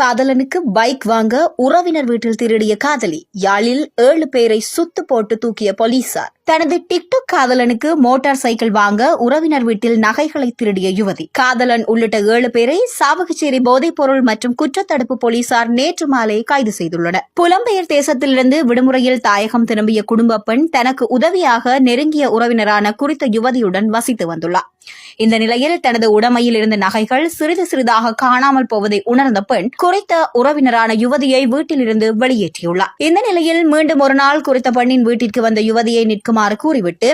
காதலனுக்கு bike வாங்க உறவினர் வீட்டில் திருடிய காதலி யாழில் ஏழு பேரை சுத்து போட்டு தூக்கிய போலீசார். தனது டிக்டாக் காதலனுக்கு மோட்டார் சைக்கிள் வாங்க உறவினர் வீட்டில் நகைகளை திருடிய யுவதி. காதலன் உள்ளிட்ட ஏழு பேரை சாவகச்சேரி போதைப் பொருள் மற்றும் குற்றத்தடுப்பு போலீசார் நேற்று மாலை கைது செய்துள்ளனர். புலம்பெயர் தேசத்திலிருந்து விடுமுறையில் தாயகம் திரும்பிய குடும்ப பெண் தனக்கு உதவியாக நெருங்கிய உறவினரான குறித்த யுவதியுடன் வசித்து வந்துள்ளார். இந்த நிலையில் தனது உடமையில் இருந்த நகைகள் சிறிது சிறிதாக காணாமல் போவதை உணர்ந்த பெண் குறித்த உறவினரான யுவதியை வீட்டிலிருந்து வெளியேற்றியுள்ளார். இந்த நிலையில் மீண்டும் ஒரு நாள் குறித்த பெண்ணின் வீட்டிற்கு வந்த யுவதியை நிற்குமாறு கூறிவிட்டு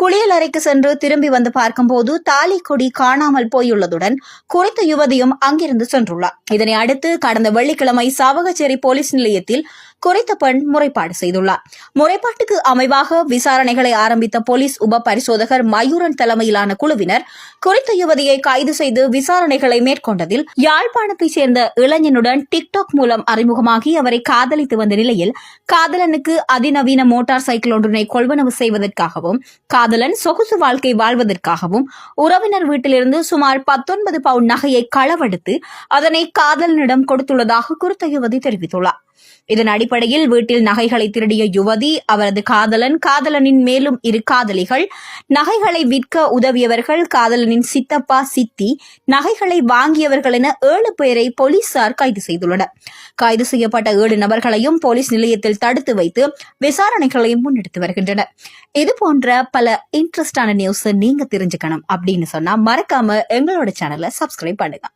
குளியல் அறைக்கு சென்று திரும்பி வந்து பார்க்கும்போது தாலி கொடி காணாமல் போயுள்ளதுடன் குறித்த யுவதியும் அங்கிருந்து சென்றுள்ளார். இதனை அடுத்து கடந்த வெள்ளிக்கிழமை சாவகச்சேரி போலீஸ் நிலையத்தில் குறித்த பெண் முறைப்பாடு செய்துள்ளார். முறைப்பாட்டுக்கு அமைவாக விசாரணைகளை ஆரம்பித்த போலீஸ் உப பரிசோதகர் மயூரன் தலைமையிலான குழுவினர் குறித்த யுவதியை கைது செய்து விசாரணைகளை மேற்கொண்டதில் யாழ்ப்பாணத்தைச் சேர்ந்த இளைஞனுடன் டிக்டாக் மூலம் அறிமுகமாகி அவரை காதலித்து வந்த நிலையில் காதலனுக்கு அதிநவீன மோட்டார் சைக்கிள் ஒன்றினை கொள்வனவு செய்வதற்காகவும் காதலன் சொகுசு வாழ்க்கை வாழ்வதற்காகவும் உறவினர் வீட்டிலிருந்து சுமார் பத்தொன்பது பவுண்ட் நகையை களவெடுத்து அதனை காதலனிடம் கொடுத்துள்ளதாக குறித்த யுவதி தெரிவித்துள்ளார். இதன் அடிப்படையில் வீட்டில் நகைகளை திருடிய யுவதி அவரது காதலன் காதலனின் மேலும் இரு காதலிகள் நகைகளை விற்க உதவியவர்கள் காதலனின் சித்தப்பா சித்தி நகைகளை வாங்கியவர்கள் என ஏழு பேரை போலீசார் கைது செய்துள்ளனர். கைது செய்யப்பட்ட ஏழு நபர்களையும் போலீஸ் நிலையத்தில் தடுத்து வைத்து விசாரணைகளை முன்னெடுத்து வருகின்றனர். இது போன்ற பல இன்ட்ரெஸ்டான நியூஸ் நீங்க தெரிஞ்சுக்கணும் அப்படின்னு சொன்னா மறக்காம எங்களோட சேனலை சப்ஸ்கிரைப் பண்ணுங்க.